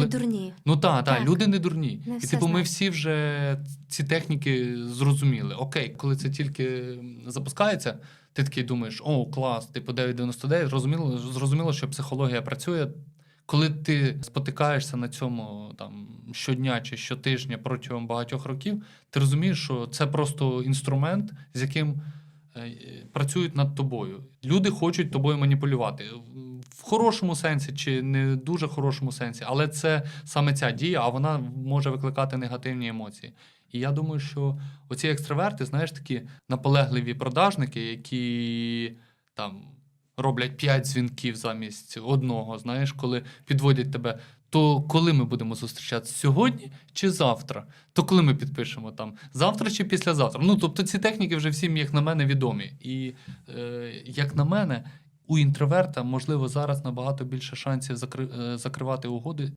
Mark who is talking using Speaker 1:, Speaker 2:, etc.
Speaker 1: Не дурні.
Speaker 2: Ну так, так,
Speaker 1: Так.
Speaker 2: люди не дурні.
Speaker 1: Не
Speaker 2: і типу, ми всі вже ці техніки зрозуміли. Окей, коли це тільки запускається, ти такий думаєш: о, клас, типу 999, зрозуміло, зрозуміло, що психологія працює. Коли ти спотикаєшся на цьому там щодня чи щотижня протягом багатьох років, ти розумієш, що це просто інструмент, з яким е, працюють над тобою. Люди хочуть тобою маніпулювати в хорошому сенсі чи не дуже хорошому сенсі, але це саме ця дія, а вона може викликати негативні емоції. І я думаю, що оці екстраверти, знаєш, такі наполегливі продажники, які там роблять п'ять дзвінків замість одного, знаєш, коли підводять тебе. То коли ми будемо зустрічатися сьогодні чи завтра? То коли ми підпишемо там завтра чи післязавтра? Ну тобто ці техніки вже всім, як на мене, відомі. І е, як на мене, у інтроверта можливо зараз набагато більше шансів е, закривати угоди